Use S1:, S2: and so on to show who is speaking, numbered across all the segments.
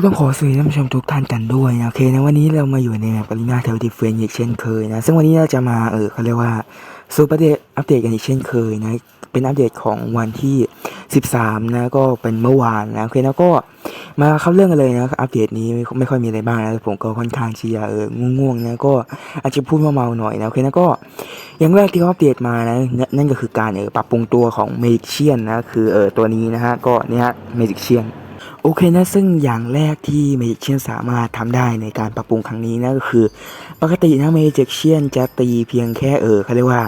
S1: ก็ต้องขอสวัสดีท่านผู้ชมทุกท่านกันด้วยนะโอเคนะวันนี้เรามาอยู่ในแบบปริมาเทลดิเฟนอีกเช่นเคยนะซึ่งวันนี้เราจะมาเออเขาเรียกว่าซูเปอร์เดตอัปเดตกันอีกเช่นเคยนะเป็นอัปเดตของวันที่ 13 นะก็เป็นเมื่อวานนะโอเคนะก็มาเข้าเรื่องกันเลยนะอัปเดตนี้ไม่ไม่ค่อยมีอะไรบ้างนะผมก็ค่อนข้างที่จะเออง่วงๆนะก็อาจจะพูดเมาๆหน่อยนะโอเคนะก็อย่างแรกที่เขาอัปเดตมานะนั่นก็คือการเออปรับปรุงตัวของเมจิเชียนนะคือเออตัวนี้นะฮะก็เนี่ยเมจิเชียน โอเคนะซึ่งอย่างแรกที่เมจิเชียนสามารถทำได้ในการปรับปรุงครั้งนี้นะก็คือ ปกตินะเมจิเชียนจะตีเพียงแค่เออเขาเรียกว่า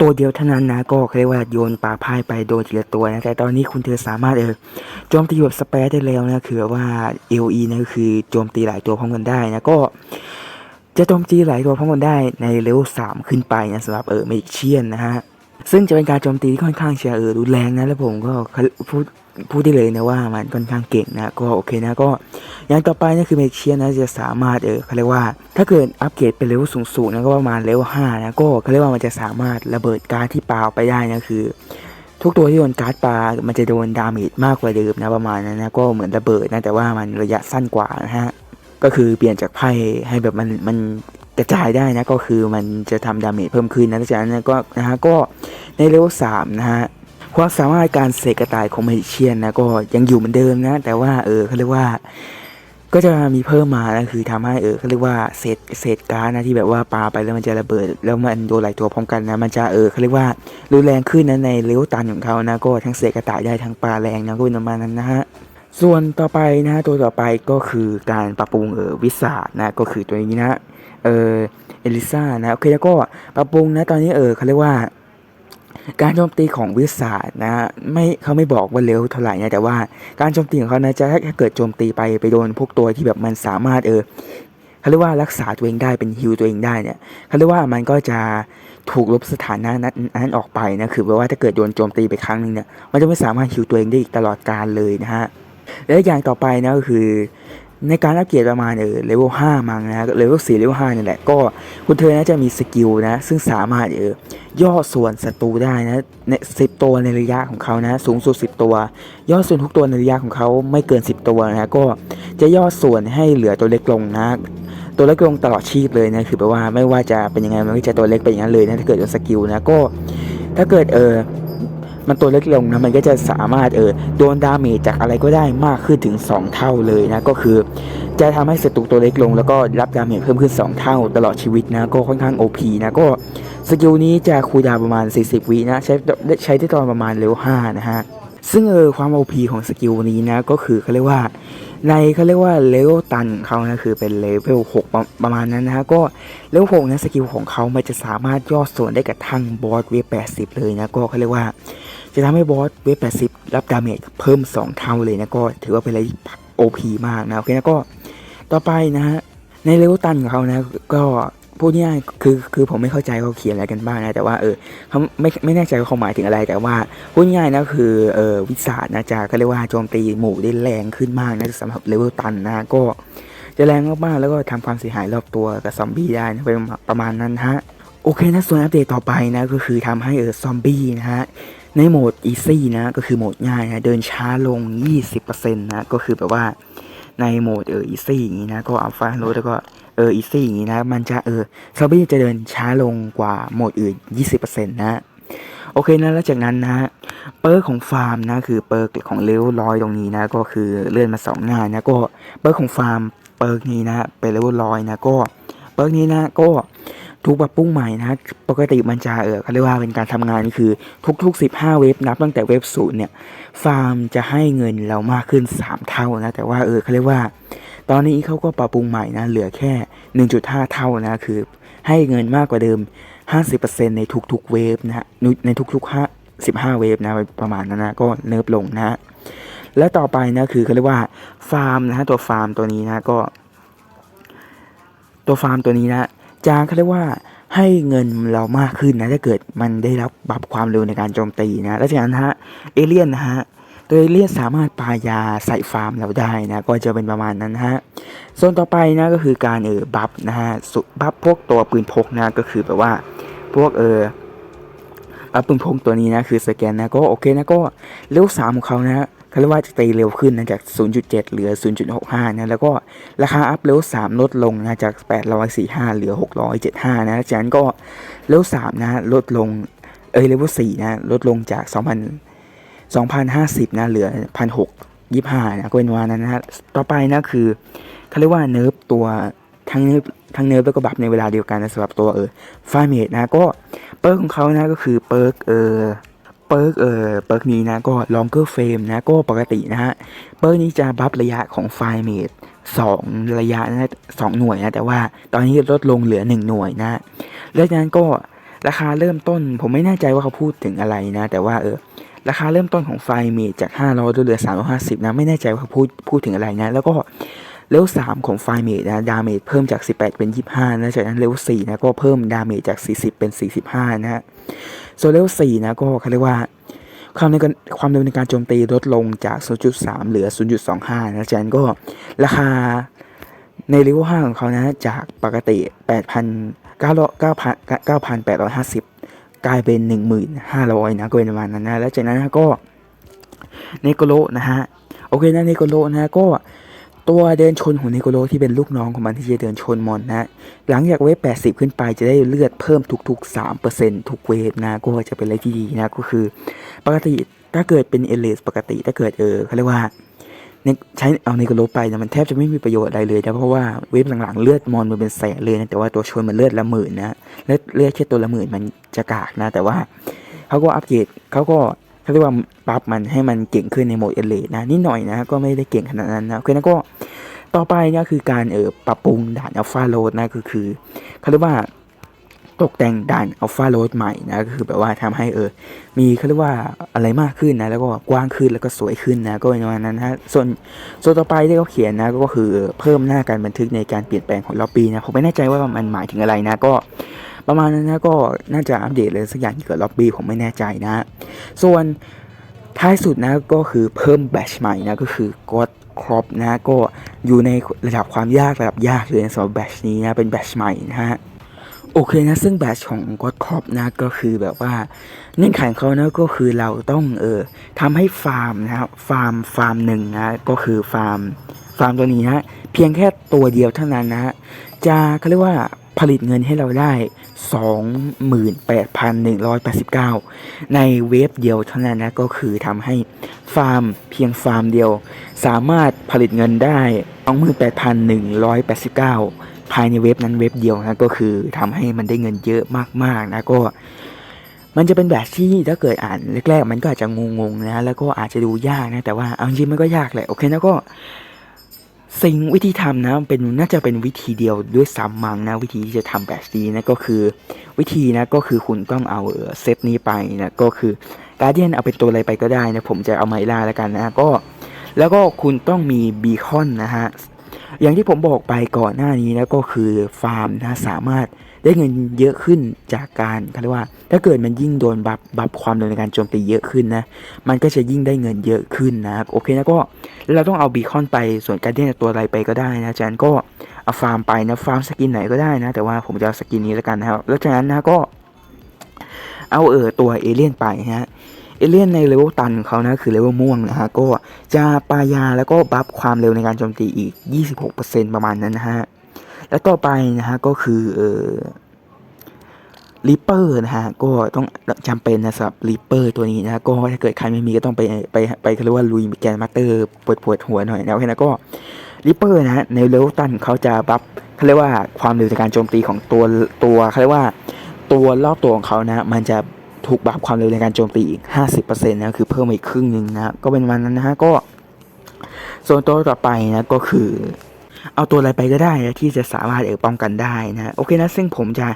S1: ตัวเดียวเท่านั้นนะก็เขาเรียกว่าโยนปลาพ่ายไปโดนทีละตัวนะแต่ตอนนี้คุณเธอสามารถเออโจมตีแบบสเปซได้แล้วนะคือว่า LE นะก็คือโจมตีหลายตัวพร้อมกันได้นะก็ จะโจมตีหลายตัวพร้อมกันได้ในเลเวลสามขึ้นไปนะสำหรับเออเมจิเชียนนะฮะ ซึ่งจะเป็นการโจมตีที่ค่อนข้างจะเออรุนแรงนะแล้วผมก็พูดพูดได้เลยนะว่ามันค่อนข้างเก่งนะก็โอเคนะก็อย่างต่อไปนะคือเมเชียนะจะสามารถเออเขาเรียกว่า ถ้าเกิดอัปเกรดเป็นเลเวลสูงๆนะก็ประมาณเลเวลห้านะก็เขาเรียกว่ามันจะสามารถระเบิดการ์ดที่ปาออกไปได้นะคือ ทุกตัวที่โดนการ์ดปา มันจะโดนดาเมจมากกว่าเดิมนะประมาณนั้นนะก็เหมือนระเบิดนะแต่ว่ามันระยะสั้นกว่านะฮะก็คือเปลี่ยนจากไพ่ให้แบบมันมัน กระจายได้นะก็คือมันจะทำดาเมจเพิ่มขึ้นนะจากนั้นก็นะฮะก็ในเลเวลสามนะฮะความสามารถการเสกกระต่ายของเมจิเชียนนะก็ยังอยู่เหมือนเดิมนะ แต่ว่าเออเขาเรียกว่า ก็จะมีเพิ่มมานะคือทำให้เออเขาเรียกว่าเศษเศษการ์นะที่แบบว่าปาไปแล้วมันจะระเบิด แล้วมันโดนหลายตัวพร้อมกันนะ มันจะเออเขาเรียกว่ารุนแรงขึ้นนะในเลเวลตันของเขานะก็ทั้งเศษกระต่ายได้ทั้งปลาแรงนะก็เป็นประมาณนั้นนะฮะส่วนต่อไปนะฮะตัวต่อไปก็คือการปรับปรุงเออวิสานะก็คือตัวนี้นะ เออเอลิซ่านะโอเคแล้วก็ปรับปรุงนะตอนนี้เออเขาเรียกว่า การโจมตีของวิสาดนะไม่เขาไม่บอกว่าเร็วเท่าไหร่นะแต่ว่าการโจมตีของเขานะจะถ้าเกิดโจมตีไปไปโดนพวกตัวที่แบบมันสามารถเออเขาเรียกว่ารักษาตัวเองได้เป็นฮิวตัวเองได้เนี่ยเขาเรียกว่ามันก็จะถูกลบสถานะนั้นนั้นออกไปนะคือแปลว่าถ้าเกิดโดนโจมตีไปครั้งหนึ่งเนี่ยมันจะไม่สามารถฮิวตัวเองได้อีกตลอดกาลเลยนะฮะและอย่างต่อไปนะก็คือ ในการอัปเกรดประมาณเออเลเวลห้ามั้งนะเลเวลสี่เลเวลห้านี่แหละก็คุณเธอนะจะมีสกิลนะ ซึ่งสามารถเออย่อส่วนศัตรูได้นะในสิบตัวในระยะของเขานะ สูงสุดสิบตัว ย่อส่วนทุกตัวในระยะของเขาไม่เกินสิบตัวนะก็จะย่อส่วนให้เหลือตัวเล็กลงนะตัวเล็กลงตลอดชีพเลยนะคือแปลว่าไม่ว่าจะเป็นยังไงมันก็จะตัวเล็กไปอย่างนั้นเลยนะถ้าเกิดสกิลนะก็ถ้าเกิดเออ มันตัวเล็กลงนะมันก็จะสามารถเออโดนดาเมจจากอะไรก็ได้มากขึ้นถึง 2 เท่าเลยนะก็คือ จะทำให้ศัตรูตัวเล็กลง แล้วก็รับดาเมจเพิ่มขึ้น 2 เท่า ตลอดชีวิตนะก็ค่อนข้าง OP นะก็สกิลนี้จะคูดาวประมาณ 40 วินะใช้ใช้ได้ตอนประมาณเลเวล5นะฮะซึ่งเออความ OP ของสกิลนี้นะก็คือเขาเรียกว่าในเขาเรียกว่าเลเวลตันเขานะคือเป็นเลเวล6ปประมาณนั้นนะฮะก็เลเวล6นะสกิลของเขามันจะสามารถย่อส่วนได้กระทั่งบอสเวฟ80เลยนะก็เขาเรียกว่า จะทำให้บอสเวฟ80รับดาเมจเพิ่ม 2 เท่าเลยนะก็ถือว่าเป็นอะไรที่ OP มากนะโอเคนะก็ต่อไปนะฮะในเลเวลตันของเขานะก็พูดง่ายคือคือผมไม่เข้าใจเขาเขียนอะไรกันบ้างนะแต่ว่าเออเขาไม่ไม่แน่ใจว่าเขาหมายถึงอะไรแต่ว่าพูดง่ายนะคือเออวิสานะจะก็เรียกว่าโจมตีหมู่ได้แรงขึ้นมากนะสำหรับเลเวลตันนะก็จะแรงมากๆแล้วก็ทำความเสียหายรอบตัวกับซอมบี้ได้นะเป็นประมาณนั้นฮะโอเคนะส่วนอัปเดตต่อไปนะก็คือทำให้เออซอมบี้นะฮะ ในโหมด easy นะก็คือโหมดง่ายนะเดินช้าลง 20%นะก็คือแบบว่าในโหมดเออ easy อย่างนี้นะก็อัลฟาโรแล้วก็เออ easy อย่างนี้นะมันจะเออซอมบี้จะเดินช้าลงกว่าโหมดอื่น 20%นะโอเคนะแล้วจากนั้นนะเปิร์กของฟาร์มนะคือเปิร์กของเลเวลร้อยตรงนี้นะก็คือเลื่อนมาสองหน้านะก็เปิร์กของฟาร์มเปิร์กนี้นะเป็นเลเวลร้อยนะก็เปิร์กนี้นะก็ ถูกปรับปรุงใหม่นะปกติมันจะเออเขาเรียกว่าเป็นการทำงานคือทุกๆ 15 เว็บนับตั้งแต่เว็บศูนย์เนี่ยฟาร์มจะให้เงินเรามากขึ้น 3 เท่านะแต่ว่าเออเขาเรียกว่า ตอนนี้เขาก็ปรับปรุงใหม่นะเหลือแค่ 1.5 เท่านะคือให้เงินมากกว่าเดิม 50%ในทุกๆเวฟนะฮะในทุกๆ5 15 เวฟนะประมาณนั้นนะก็เนิบลงนะและต่อไปนะคือเขาเรียกว่าฟาร์มนะฮะตัวฟาร์มตัวนี้นะก็ ตัวฟาร์มตัวนี้นะ จะเขาเรียกว่าให้เงินเรามากขึ้นนะถ้าเกิดมันได้รับปรับความเร็วในการโจมตีนะแล้วจากนั้นะฮะเอเลี่ยนนะฮะตัวเอเลี่ยนสามารถปายาใส่ฟาร์มเราได้นะก็จะเป็นประมาณนั้นนะฮะส่วนต่อไปนะก็คือการเออบัฟนะฮะบัฟพวกตัวปืนพกนะก็คือแบบว่าพวกเออบัฟปืนพกตัวนี้นะคือสแกนนะก็โอเคนะก็เลเวลสามของเขานะ เขาเรียกว่าจะตีเร็วขึ้นนะจาก 0.7 เหลือ 0.65 นะ แล้วก็ราคาอัพเลเว3 ลดลงนะจาก 845 เหลือ 675 นะ จากนั้นก็เลเว3นะลดลง เอ้ยเลเว4นะลดลงจาก 2,000 2,050 นะเหลือ 1,625 นะก็เป็นวานั้นนะฮะต่อไปนะคือเขาเรียกว่าเนิร์ฟตัวทั้งเนิร์ฟทั้งเนิร์ฟแล้วก็บัฟในเวลาเดียวกันนะสำหรับตัวเออฟาเมดนะก็เปิร์กของเขานะก็คือเปิร์กเออ เปิร์กเออเปิร์กนี้นะก็ longer frame นะก็ปกตินะฮะเปิร์กนี้จะบัฟระยะของไฟเมดสองระยะนะสองหน่วยนะแต่ว่าตอนนี้ลดลงเหลือหนึ่งหน่วยนะแล้วนั้นก็ราคาเริ่มต้น ผมไม่แน่ใจว่าเขาพูดถึงอะไรนะ แต่ว่าเออราคาเริ่มต้นของไฟเมดจาก500ลดเหลือ350นะไม่แน่ใจว่าเขาพูดพูดถึงอะไรนะ แล้วก็ เลเวล3ของไฟเมดนะดาเมจเพิ่มจาก 18 เป็น 25 นะจากนั้นเลเวล4นะก็เพิ่มดาเมจจาก 40 เป็น 45 นะฮะส่วนเลเวล4นะก็เขาเรียกว่าความในความเร็วในการโจมตีลดลงจาก 0.3 เหลือ 0.25 นะจากนั้นก็ราคาในเลเวล5ของเขานะจากปกติ 8,950 กลายเป็น 1,500 นะก็เป็นประมาณนั้นนะแล้วจากนั้นก็เนโกโรนะฮะ โอเคนะเนโกโรนะก็ ตัวเดินชนของเนโกโรที่เป็นลูกน้องของมันที่จะเดินชนมอนนะหลังจากเวฟ 80 ขึ้นไปจะได้เลือดเพิ่มทุกๆ 3%ทุกเวฟนะก็จะเป็นอะไรที่ดีนะก็คือ ปกติถ้าเกิดเป็นเอเลสปกติถ้าเกิดเออเขาเรียกว่าใช้เอาในกระโหลไปนะมันแทบจะไม่มีประโยชน์อะไรเลยนะเพราะว่าเวฟหลังๆเลือดมอนมันเป็นแสนเลยนะแต่ว่าตัวชนมันเลือดละหมื่นนะเลือดเลือดแค่ตัวละหมื่นมันจะกากนะ แต่ว่าเขาก็อัปเกรดเขาก็ เขาเรียกว่าปรับมันให้มันเก่งขึ้นในโหมดเอเลสนะนิดหน่อยนะก็ไม่ได้เก่งขนาดนั้นนะโอเคนะก็ต่อไปนี่คือการเออปรับปรุงด่านอัลฟาโรดนะก็คือเขาเรียกว่าตกแต่งด่านอัลฟาโรดใหม่นะก็คือแบบว่าทำให้เออ มีเขาเรียกว่าอะไรมากขึ้นนะแล้วก็กว้างขึ้นแล้วก็สวยขึ้นนะก็ประมาณนั้นนะฮะส่วนส่วนต่อไปที่เขาเขียนนะก็คือเพิ่มหน้าการบันทึกในการเปลี่ยนแปลงของล็อบบี้นะผมไม่แน่ใจว่ามันหมายถึงอะไรนะก็ ประมาณนั้นนะก็น่าจะอัปเดตเลยสักอย่างเกี่ยวกับล็อบบี้ผมไม่แน่ใจนะ ส่วนท้ายสุดนะก็คือเพิ่มแบชใหม่นะก็คือก็ครอปนะก็อยู่ในระดับความยากระดับยากเลยนะสำหรับแบชนี้นะเป็นแบชใหม่นะฮะโอเคนะซึ่งแบชของ God Crop นะก็คือแบบว่าเงื่อนไขของเขานะก็คือเราต้องเออทำให้ฟาร์มนะครับฟาร์มฟาร์มหนึ่งนะก็คือฟาร์มฟาร์มตัวนี้นะเพียงแค่ตัวเดียวเท่านั้นนะจะเขาเรียกว่า ผลิตเงินให้เราได้ 28,189 ในเวฟเดียวเท่านั้นนะก็คือทำให้ฟาร์มเพียงฟาร์มเดียว สามารถผลิตเงินได้ 28,189 ภายในเว็บนั้นเว็บเดียวนะก็คือทำให้มันได้เงินเยอะมากๆนะก็มันจะเป็นแบบที่ถ้าเกิดอ่านแรกๆ มันก็อาจจะงงๆนะแล้วก็อาจจะดูยากนะแต่ว่าเอาจริงมันก็ยากแหละโอเคนะก็ สิ่งวิธีทำนะเป็นน่าจะเป็นวิธีเดียวด้วยซ้ำมั้งนะวิธีที่จะทำแบบนี้นะก็คือ วิธีนะก็คือคุณต้องเอาเออเซตนี้ไปนะก็คือการเดียนเอาเป็นตัวอะไรไปก็ได้นะผมจะเอาไมล่าแล้วกันนะก็แล้วก็คุณต้องมีบีคอนนะฮะ อย่างที่ผมบอกไปก่อนหน้านี้นะก็คือฟาร์มนะสามารถได้เงินเยอะขึ้นจากการเขาเรียกว่า ถ้าเกิดมันยิ่งโดนบัฟบัฟความเร็วในการโจมตีเยอะขึ้นนะ มันก็จะยิ่งได้เงินเยอะขึ้นนะโอเคนะก็เราต้องเอาบีคอนไปส่วนการเดียนตัวอะไรไปก็ได้นะจากนั้นก็เอาฟาร์มไปนะฟาร์มสกินไหนก็ได้นะ แต่ว่าผมจะเอาสกินนี้แล้วกันนะครับแล้วจากนั้นนะก็เอาเออตัวเอเลี่ยนไปนะฮะ เอเลี่ยนในเลเวลตันของเขานะคือเลเวลม่วงนะฮะก็จะปายาแล้วก็บัฟความเร็วในการโจมตีอีก 26%ประมาณนั้นนะฮะแล้วต่อไปนะฮะก็คือเออริปเปอร์นะฮะก็ต้องจำเป็นนะสำหรับริปเปอร์ตัวนี้นะก็ถ้าเกิดใครไม่มีก็ต้องไปไปไปเขาเรียกว่าลุยแกนมาสเตอร์ปวดปวดหัวหน่อยนะโอเคนะก็ริปเปอร์นะฮะในเลเวลตันเขาจะบัฟเขาเรียกว่าความเร็วในการโจมตีของตัวตัวเขาเรียกว่าตัวรอบตัวของเขานะ มันจะ ถูกบัฟความเร็วในการโจมตีอีก 50%นะคือเพิ่มมาอีกครึ่งหนึ่งนะก็เป็นวันนั้นนะฮะก็ ส่วนตัวต่อไปนะก็คือ เอาตัวอะไรไปก็ได้นะที่จะสามารถเออป้องกันได้นะโอเคนะซึ่งผมจะ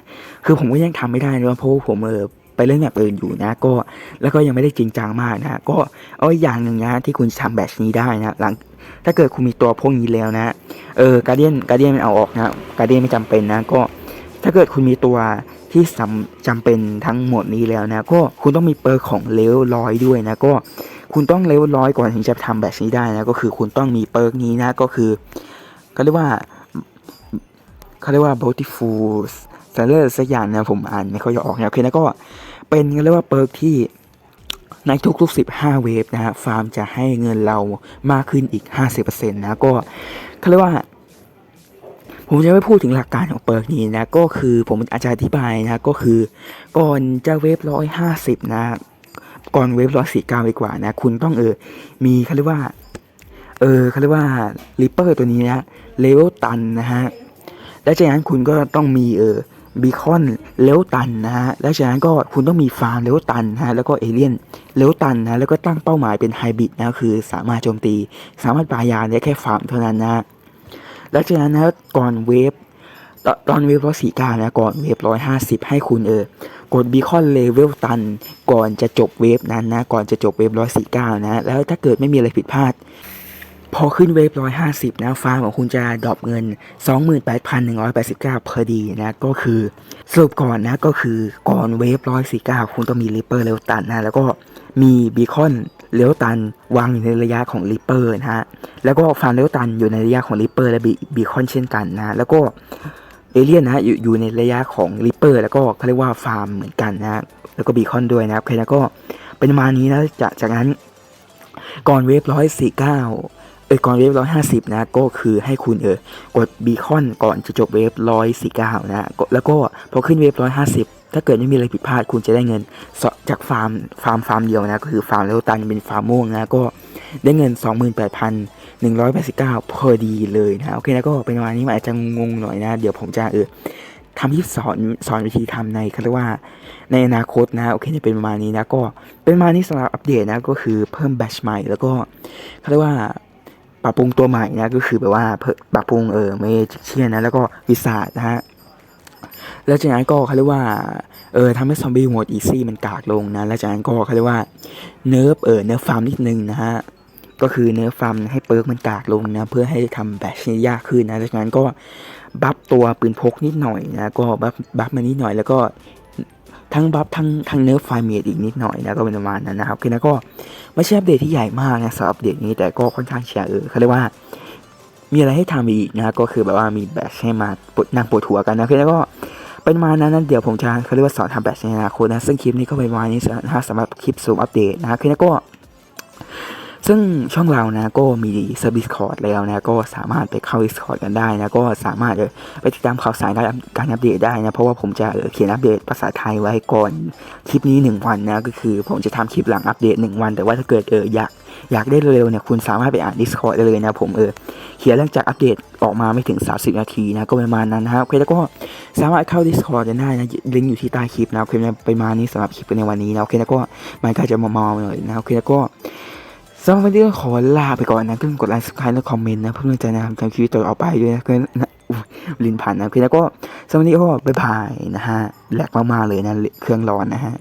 S1: คือผมก็ยังทำไม่ได้นะเพราะว่าผมเออไปเล่นแบบอื่นอยู่นะ ก็แล้วก็ยังไม่ได้จริงจังมากนะ ก็เอาอีกอย่างหนึ่งนะที่คุณจะทำแบบนี้ได้นะหลังถ้าเกิดคุณมีตัวพวกนี้แล้วนะเออการเดียนการเดียนมันเอาออกนะการเดียนไม่จำเป็นนะก็ถ้าเกิดคุณมีตัว ที่จำเป็นทั้งหมดนี้แล้วนะก็คุณต้องมีเปอร์ของเลเวลร้อยด้วยนะก็คุณต้องเลเวลร้อยก่อนถึงจะทำแบบนี้ได้นะก็คือคุณต้องมีเปอร์นี้นะก็คือเขาเรียกว่าเขาเรียกว่า beautiful s e l l e r สักอย่างนะผมอ่านไม่ค่อยจะออกนะโอเคนะก็เป็นเขาเรียกว่าเปอร์ที่ในทุกๆ 15 เวฟนะฮะฟาร์มจะให้เงินเรามากขึ้นอีก 50%นะก็เขาเรียกว่า ผมจะไม่พูดถึงหลักการของเปิร์กนี้นะ ก็คือผมอาจจะอธิบายนะ ก็คือ ก่อนจะเวฟร้อยห้าสิบนะ ก่อนเวฟร้อยสี่เก้าดีกว่านะ คุณต้องเออ มีเขาเรียกว่า เออเขาเรียกว่าริปเปอร์ตัวนี้นะเลเวลตันนะฮะ และจากนั้นคุณก็ต้องมีเออบีคอนเลเวลตันนะฮะ และจากนั้นก็คุณต้องมีฟาร์มเลเวลตันนะฮะ แล้วก็เอเลี่ยนเลเวลตันนะ แล้วก็ตั้งเป้าหมายเป็นไฮบริดนะ คือสามารถโจมตี สามารถปายาได้แค่ฟาร์มเท่านั้นนะ และจากนั้นนะก่อนเวฟตตอนเวฟร้อยสี่เก้านะก่อนเวฟร้อยห้าสิบให้คุณเออกดบีคอนเลเวลตัน ก่อนจะจบเวฟนั้นนะ ก่อนจะจบเวฟร้อยสี่เก้านะ แล้วถ้าเกิดไม่มีอะไรผิดพลาด พอขึ้นเวฟร้อยห้าสิบนะฟาร์มของคุณจะดรอปเงินสองหมื่นแปดพันหนึ่งร้อยแปดสิบเก้าพอดีนะ ก็คือสรุปก่อนนะก็คือก่อนเวฟร้อยสี่เก้าคุณต้องมีริปเปอร์เลเวลตันนะ แล้วก็มีบีคอน เลวตันวางอยู่ในระยะของริปเปอร์นะฮะ แล้วก็ฟาร์มเลวตันอยู่ในระยะของริปเปอร์และบีคอนเช่นกันนะแล้วก็เอเลียนนะอยู่อยู่ในระยะของริปเปอร์แล้วก็เขาเรียกว่าฟาร์มเหมือนกันนะแล้วก็บีคอนด้วยนะครับโอเคแล้วก็เป็นประมาณนี้นะจากจากนั้นก่อนเวฟร้อยสี่เก้าเออก่อนเวฟร้อยห้าสิบนะก็คือให้คุณเออกดบีคอนก่อนจะจบเวฟร้อยสี่เก้านะแล้วก็พอขึ้นเวฟร้อยห้าสิบ ถ้าเกิดไม่มีอะไรผิดพลาดคุณจะได้เงินจากฟาร์มฟาร์มฟาร์มเดียวนะ ก็คือฟาร์มเลวตันเป็นฟาร์มม่วงนะ ก็ได้เงินสองหมื่นแปดพันหนึ่งร้อยแปดสิบเก้าพอดีเลยนะ โอเคแล้วก็เป็นประมาณนี้มันอาจจะงงหน่อยนะ เดี๋ยวผมจะเออทำที่สอนสอนวิธีทำในเขาเรียกว่าในอนาคตนะโอเคเนี่ยเป็นประมาณนี้นะก็เป็นประมาณนี้สำหรับอัปเดตนะก็คือเพิ่มแบชใหม่แล้วก็เขาเรียกว่าปรับปรุงตัวใหม่นะก็คือแบบว่าปรับปรุงเออเมจิเชียนนะแล้วก็วิสาดนะฮะ แล้วจากนั้นก็เขาเรียกว่าเออทำให้ซอมบี้โหมดอีซี่มันกากลงนะ แล้วจากนั้นก็เขาเรียกว่าเนิร์ฟเออเนิร์ฟฟาร์มนิดนึงนะฮะก็คือเนื้อฟาร์มให้เปิร์กมันกากลงนะ เพื่อให้ทำแบตชี่ยากขึ้นนะจากนั้นก็บัฟตัวปืนพกนิดหน่อยนะ ก็บัฟบัฟมานิดหน่อยแล้วก็ทั้งบัฟทั้งทั้งเนื้อไฟเมดอีกนิดหน่อยนะก็เป็นประมาณนั้นนะครับคือนะก็ไม่ใช่อัปเดตที่ใหญ่มากนะสำหรับอัปเดตนี้แต่ก็ค่อนข้างเชียร์เออเขาเรียกว่า มีอะไรให้ทำอีกนะก็คือแบบว่ามีแบตให้มาปวดนั่งปวดหัวกันนะคือแล้วก็ เป็นมานั้นนะเดี๋ยวผมจะเขาเรียกว่าสอนทำแบบในอนาคตนะซึ่งคลิปนี้ก็เป็นมานี้นะสำหรับคลิปสูมอัปเดตนะคือแล้วก็ ซึ่งช่องเรานะก็มีเซอร์วิสคอร์ดแล้วนะก็สามารถไปเข้า Discord กันได้นะก็สามารถเออไปติดตามข่าวสารการอัปเดตได้นะเพราะว่าผมจะเขียนอัปเดตภาษาไทยไว้ก่อนคลิปนี้ 1 วันนะก็คือผมจะทำคลิปหลังอัปเดต 1 วัน แต่ว่าถ้าเกิดเอออยากอยากได้เร็วๆเนี่ยคุณสามารถไปอ่าน Discord ได้เลยนะผมเออเขียนหลังจากอัปเดตออกมาไม่ถึง 30 นาทีนะก็ประมาณนั้นนะครับโอเคแล้วก็สามารถเข้า Discord กันได้นะลิงก์อยู่ที่ใต้คลิปนะโอเคนะปมานี้สำหรับคลิปในวันนี้นะโอเคแล้วก็มันก็จะมอๆหน่อยนะโอเคแล้วก็ สำหรับวันนี้ขอลาไปก่อนนะเพื่อนกดไลค์สไครต์และคอมเมนต์นะเพื่อนใจนะครับทำคลิปต่อไปด้วยนะเพื่อนนะอุ๊ยลินผ่านนะคือแล้วก็สำหรับวันนี้ก็บ๊ายบายนะฮะแหลกมากๆเลยนะเครื่องร้อนนะฮะ